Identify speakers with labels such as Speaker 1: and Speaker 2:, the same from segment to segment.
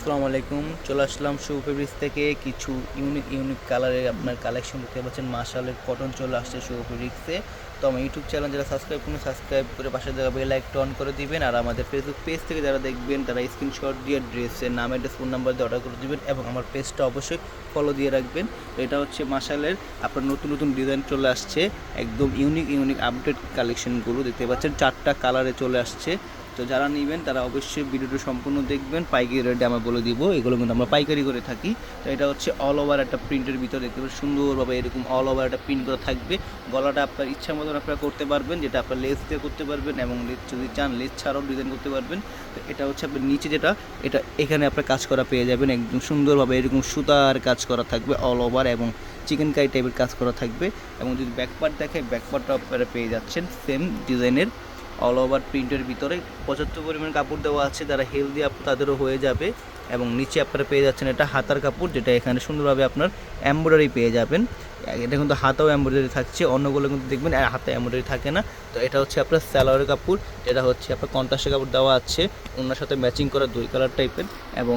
Speaker 1: আসসালামু আলাইকুম, চলে আসলাম শু ফেব্রিক্স থেকে কিছু ইউনিক ইউনিক কালারের আপনার কালেকশন দেখতে পাচ্ছেন। মার্শালের কটন চলে আসছে শু ফেব্রিক্সে তো আমার ইউটিউব চ্যানেল যারা সাবস্ক্রাইব করুন সাবস্ক্রাইব করে পাশে দেওয়া বেল আইকন অন করে দিবেন। আর আমাদের ফেসবুক পেজ থেকে যারা দেখবেন, তারা স্ক্রিনশট দিয়ে ড্রেসের নাম অ্যাড্রেস ফোন নাম্বার দিয়ে অর্ডার করে দিবেন এবং আমার পেজটা অবশ্যই ফলো দিয়ে রাখবেন। এটা হচ্ছে মার্শালের আপনার নতুন নতুন ডিজাইন চলে আসছে। একদম ইউনিক ইউনিক আপডেট কালেকশনগুলো দেখতে পাচ্ছেন। চারটা কালারে চলে আসছে। তো যারা নেবেন, তারা অবশ্যই ভিডিওটা সম্পূর্ণ দেখবেন। পাইকারি রেটে আমরা বলে দিব, এগুলো কিন্তু আমরা পাইকারি করে থাকি। তো এটা হচ্ছে অল ওভার একটা প্রিন্টের ভিতরে দেখতে পাচ্ছেন, সুন্দরভাবে এরকম অল ওভার একটা প্রিন্ট করা থাকবে। গলাটা আপনার ইচ্ছা মতন আপনারা করতে পারবেন, যেটা আপনার লেস দিয়ে করতে পারবেন এবং লেস যদি চান লেস ছাড়াও ডিজাইন করতে পারবেন। তো এটা হচ্ছে আপনার নিচে যেটা, এটা এখানে আপনার কাজ করা পেয়ে যাবেন। একদম সুন্দরভাবে এরকম সুতার কাজ করা থাকবে অল ওভার এবং চিকেন কারি টাইপের কাজ করা থাকবে। এবং যদি ব্যাকপার্ট দেখে ব্যাকপার্টটা আপনারা পেয়ে যাচ্ছেন সেম ডিজাইনের অল ওভার প্রিন্টের ভিতরে। পঁচাত্তর পরিমাণ কাপড় দেওয়া আছে, যারা হেলদি আপ তাদেরও হয়ে যাবে। এবং নিচে আপনারা পেয়ে যাচ্ছেন এটা হাতার কাপড়, যেটা এখানে সুন্দরভাবে আপনার এমব্রয়ডারি পেয়ে যাবেন। এটা কিন্তু হাতেও এমব্রয়ডারি থাকছে, অন্যগুলো কিন্তু দেখবেন হাতে এমব্রয়ডারি থাকে না। তো এটা হচ্ছে আপনার স্যালোয়ারের কাপড়, যেটা হচ্ছে আপনার কন্ট্রাস্টের কাপড় দেওয়া আছে। ওনার সাথে ম্যাচিং করা দুই কালার টাইপের এবং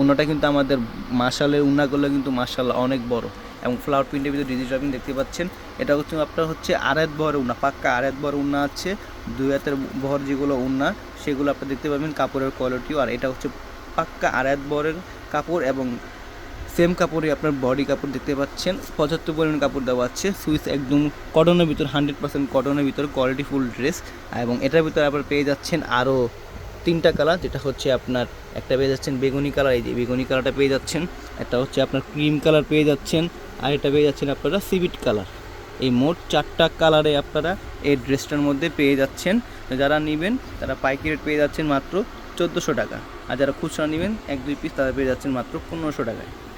Speaker 1: ওনাটা কিন্তু আমাদের মার্শালের উন্নাগুলো কিন্তু মার্শাল অনেক বড়। এবং ফ্লাওয়ার প্রিন্টের ভিতরে ডিজিটাল প্রিন্ট দেখতে পাচ্ছেন। এটা হচ্ছে আপনার হচ্ছে আড়াত বহর উন্না, পাক্কা আড়াত বহর উন্না আছে, দুই হাতের বহর যেগুলো উন্না, সেগুলো আপনি দেখতে পাবেন কাপড়ের কোয়ালিটিও আর এটা হচ্ছে পাক্কা আড়াত বহরের কাপড় এবং সেম কাপড়ে আপনার বডি কাপড় দেখতে পাচ্ছেন। পঁচাত্তর পরিমাণ কাপড় দেওয়া আছে সুইচ একদম কটনের ভিতর হান্ড্রেড পার্সেন্ট কটনের ভিতর কোয়ালিটি ফুল ড্রেস এবং এটার ভিতরে আপনার পেয়ে যাচ্ছেন আরও তিনটা কালার যেটা হচ্ছে আপনার একটা পেয়ে যাচ্ছেন বেগুনি কালার এই যে বেগুনি কালারটা পেয়ে যাচ্ছেন। একটা হচ্ছে আপনার ক্রিম কালার পেয়ে যাচ্ছেন, আর এটা পেয়ে যাচ্ছেন আপনারা সিভিট কালার এই মোট চারটা কালারে আপনারা এই ড্রেসটার মধ্যে পেয়ে যাচ্ছেন। যারা নেবেন, তারা পাইকিরেট পেয়ে যাচ্ছেন মাত্র চোদ্দোশো টাকা। আর যারা খুচরা নেবেন, এক দুই পিস তারা পেয়ে যাচ্ছেন মাত্র পনেরোশো টাকায়।